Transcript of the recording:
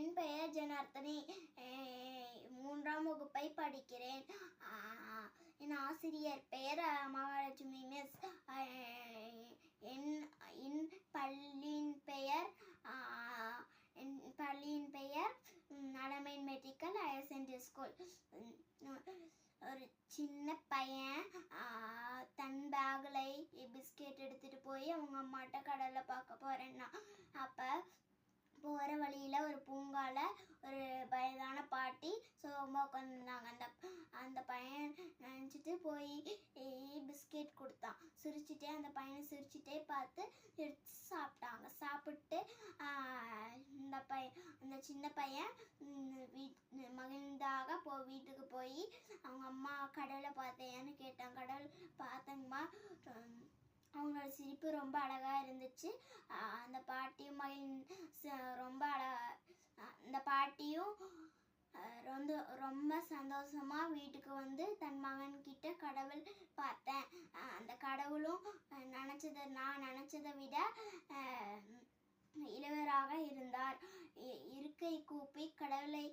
என் பெயர் ஜனார்த்தனி. மூன்றாம் வகுப்பை படிக்கிறேன். என் ஆசிரியர் பெயர் மகாலட்சுமி மிஸ். என் என் பள்ளியின் பெயர் என் பள்ளியின் பெயர் ம், Alameen medical higher secondary school. ஒரு சின்ன பையன் தன் பேக்கில் பிஸ்கெட் எடுத்துட்டு போய் அவங்க அம்மாட்ட கடலை பார்க்க போகிறேன்னா வழியில் ஒரு பூங்கால ஒரு வயதான பாட்டி சோகமாக உட்காந்துருந்தாங்க அந்த அந்த பையன் நினச்சிட்டு போய் பிஸ்கெட் கொடுத்தான். சிரிச்சிட்டே அந்த பையனை சிரிச்சிட்டே பார்த்து எடுத்து சாப்பிட்டாங்க. சாப்பிட்டு இந்த பையன் அந்த சின்ன பையன் வீட் மகிழ்ந்தாக போ வீட்டுக்கு போய் அவங்க அம்மா கடவுளை பார்த்தேன்னு கேட்டான். கடவுள் பார்த்தங்கம்மா அவங்களோட சிரிப்பு ரொம்ப அழகாக இருந்துச்சு. அந்த பாட்டியும் மகிழ் ச- அந்த பாட்டியும் ரொம்ப ரொம்ப சந்தோஷமா வீட்டுக்கு வந்து தன் மகன்கிட்ட கடவுள் பார்த்தேன். அந்த கடவுளும் நினச்சதை நான் நினச்சதை விட இளவராக இருந்தார். இ- இருக்கை கூப்பி கடவுளை